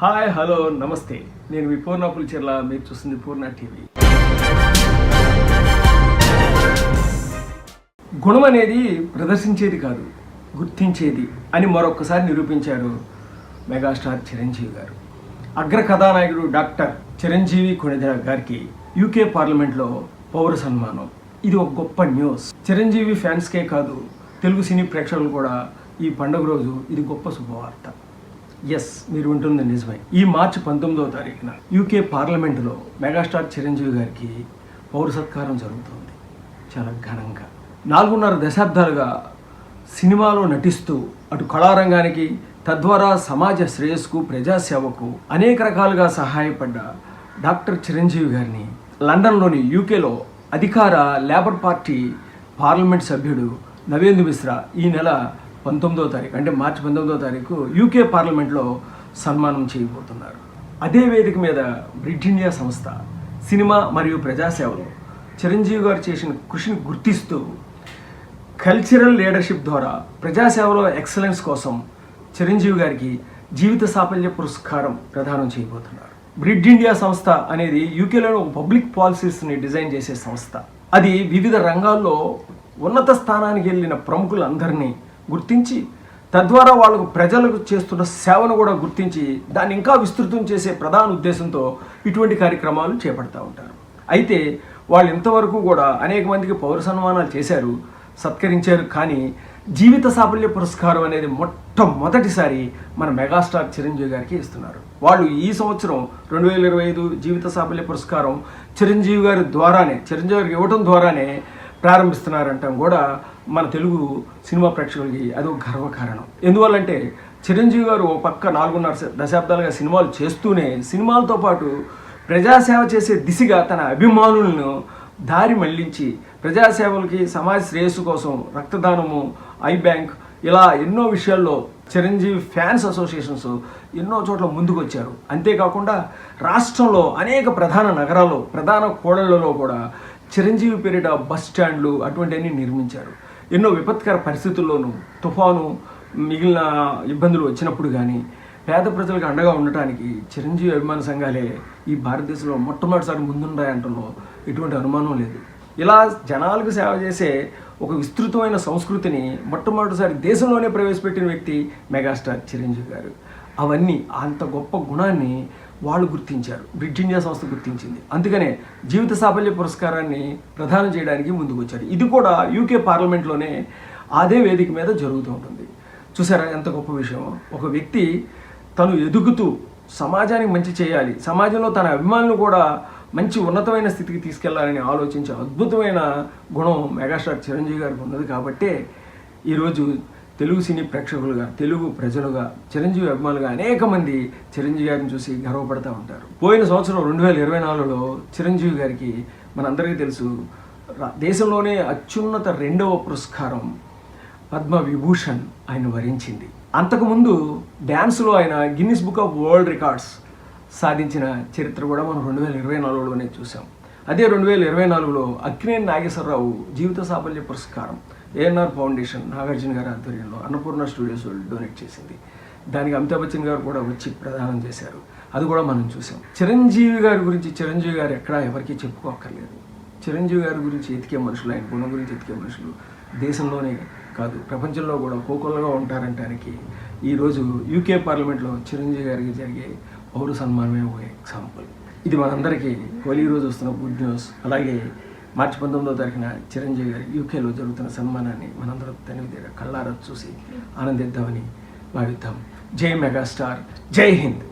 Hi hello నమస్తే. నేను మీ పూర్ణ పులిచెర్ల మీరు చూస్తుంది పూర్ణ టీవీ. గుణం అనేది ప్రదర్శించేది కాదు గుర్తించేది అని మరొకసారి నిరూపించారు మెగాస్టార్ చిరంజీవి గారు. అగ్ర కథానాయకుడు డాక్టర్ చిరంజీవి కొణిదెల గారికి యూకే పార్లమెంట్లో పౌర సన్మానం. ఇది ఒక గొప్ప న్యూస్. చిరంజీవి ఫ్యాన్స్కే కాదు తెలుగు సినీ ప్రేక్షకులు కూడా ఈ పండుగ రోజు ఇది గొప్ప శుభవార్త. ఎస్ మీరు ఉంటుంది నిజమే. ఈ మార్చి పంతొమ్మిదవ తారీఖున యూకే పార్లమెంటులో మెగాస్టార్ చిరంజీవి గారికి పౌర సత్కారం జరుగుతుంది. చాలా ఘనంగా. నాలుగున్నర దశాబ్దాలుగా సినిమాలో నటిస్తూ అటు కళారంగానికి తద్వారా సమాజ శ్రేయస్కు ప్రజాసేవకు అనేక రకాలుగా సహాయపడ్డ డాక్టర్ చిరంజీవి గారిని లండన్లోని యూకేలో అధికార లేబర్ పార్టీ పార్లమెంట్ సభ్యుడు నవేందు మిశ్రా ఈ నెల పంతొమ్మిదో తారీఖు అంటే మార్చి పంతొమ్మిదో తారీఖు యూకే పార్లమెంట్లో సన్మానం చేయబోతున్నారు. అదే వేదిక మీద బ్రిడ్ ఇండియా సంస్థ సినిమా మరియు ప్రజాసేవలో చిరంజీవి గారు చేసిన కృషిని గుర్తిస్తూ కల్చరల్ లీడర్షిప్ ద్వారా ప్రజాసేవలో ఎక్సలెన్స్ కోసం చిరంజీవి గారికి జీవిత సాఫల్య పురస్కారం ప్రదానం చేయబోతున్నారు. బ్రిడ్ ఇండియా సంస్థ అనేది యూకేలోని ఒక పబ్లిక్ పాలసీస్ని డిజైన్ చేసే సంస్థ. అది వివిధ రంగాల్లో ఉన్నత స్థానానికి వెళ్ళిన ప్రముఖులందరినీ గుర్తించి తద్వారా వాళ్ళకు ప్రజలకు చేస్తున్న సేవను కూడా గుర్తించి దాన్ని ఇంకా విస్తృతం చేసే ప్రధాన ఉద్దేశంతో ఇటువంటి కార్యక్రమాలు చేపడతా ఉంటారు. అయితే వాళ్ళు ఇంతవరకు కూడా అనేక మందికి పౌర సన్మానాలు చేశారు సత్కరించారు కానీ జీవిత సాఫల్య పురస్కారం అనేది మొట్టమొదటిసారి మన మెగాస్టార్ చిరంజీవి గారికి ఇస్తున్నారు. వాళ్ళు ఈ సంవత్సరం రెండు వేల ఇరవై ఐదు జీవిత సాఫల్య పురస్కారం చిరంజీవి గారి ద్వారానే చిరంజీవి గారికి ఇవ్వడం ద్వారానే ప్రారంభిస్తున్నారంటాం కూడా మన తెలుగు సినిమా ప్రేక్షకులకి అది ఒక గర్వకారణం. ఎందువల్లంటే చిరంజీవి గారు ఓ పక్క నాలుగున్నర దశాబ్దాలుగా సినిమాలు చేస్తూనే సినిమాలతో పాటు ప్రజాసేవ చేసే దిశగా తన అభిమానులను దారి మళ్ళించి ప్రజాసేవలకి సమాజ శ్రేయస్సు కోసం రక్తదానము ఐ బ్యాంక్ ఇలా ఎన్నో విషయాల్లో చిరంజీవి ఫ్యాన్స్ అసోసియేషన్స్ ఎన్నో చోట్ల ముందుకొచ్చారు. అంతేకాకుండా రాష్ట్రంలో అనేక ప్రధాన నగరాల్లో ప్రధాన కోడళ్ళలో కూడా చిరంజీవి పేరిట బస్ స్టాండ్లు అటువంటివన్నీ నిర్మించారు. ఎన్నో విపత్కర పరిస్థితుల్లోనూ తుఫాను మిగిలిన ఇబ్బందులు వచ్చినప్పుడు కానీ పేద ప్రజలకు అండగా ఉండటానికి చిరంజీవి అభిమాన సంఘాలే ఈ భారతదేశంలో మొట్టమొదటిసారి ముందున్నాయంటలో ఎటువంటి అనుమానం లేదు. ఇలా జనాలకు సేవ చేసే ఒక విస్తృతమైన సంస్కృతిని మొట్టమొదటిసారి దేశంలోనే ప్రవేశపెట్టిన వ్యక్తి మెగాస్టార్ చిరంజీవి గారు. అవన్నీ అంత గొప్ప గుణాన్ని వాళ్ళు గుర్తించారు. బ్రిడ్ ఇండియా సంస్థ గుర్తించింది. అందుకనే జీవిత సాఫల్య పురస్కారాన్ని ప్రదానం చేయడానికి ముందుకు వచ్చారు ఇది కూడా యూకే పార్లమెంట్లోనే అదే వేదిక మీద జరుగుతూ ఉంటుంది. చూసారా ఎంత గొప్ప విషయం? ఒక వ్యక్తి తను ఎదుగుతూ సమాజానికి మంచి చేయాలి సమాజంలో తన అభిమానులు కూడా మంచి ఉన్నతమైన స్థితికి తీసుకెళ్ళాలని ఆలోచించే అద్భుతమైన గుణం మెగాస్టార్ చిరంజీవి గారికి ఉన్నది కాబట్టే ఈరోజు తెలుగు సినీ ప్రేక్షకులుగా తెలుగు ప్రజలుగా చిరంజీవి అభిమానులుగా అనేక మంది చిరంజీవి గారిని చూసి గర్వపడతా ఉంటారు. పోయిన సంవత్సరం రెండు వేల ఇరవై నాలుగులో చిరంజీవి గారికి మనందరికీ తెలుసు దేశంలోనే అత్యున్నత రెండవ పురస్కారం పద్మ విభూషణ్ ఆయన వరించింది. అంతకుముందు డ్యాన్స్లో ఆయన Guinness book of world records సాధించిన చరిత్ర కూడా మనం రెండు వేల ఇరవై నాలుగులోనే చూసాం అదే రెండు వేల ఇరవై నాలుగులో అక్కినేని నాగేశ్వరరావు జీవిత సాఫల్య పురస్కారం ఏఎన్ఆర్ ఫౌండేషన్ నాగార్జున గారి ఆధ్వర్యంలో అన్నపూర్ణ స్టూడియోస్ వాళ్ళు డొనేట్ చేసింది. దానికి అమితాబ్ బచ్చన్ గారు కూడా వచ్చి ప్రదానం చేశారు. అది కూడా మనం చూసాం. చిరంజీవి గారి గురించి చిరంజీవి గారు ఎక్కడా ఎవరికీ చెప్పుకోక్కర్లేదు. చిరంజీవి గారి గురించి ఎతికే మనుషులు ఆయన గుణం గురించి ఎతికే మనుషులు దేశంలోనే కాదు ప్రపంచంలో కూడా కోకొల్లగా ఉంటారంటానికి ఈరోజు యూకే పార్లమెంట్లో చిరంజీవి గారికి జరిగే పౌర సన్మానమే ఒక ఎగ్జాంపుల్ ఇది మనందరికీ హోలీ రోజు వస్తున్న గుడ్ న్యూస్ అలాగే మార్చి పంతొమ్మిదో తారీఖున చిరంజీవి గారి యూకేలో జరుగుతున్న సన్మానాన్ని మనందరం తనివితీర కళ్ళారా చూసి ఆనందిద్దామని భావిద్దాం. జై మెగాస్టార్ జై హింద్.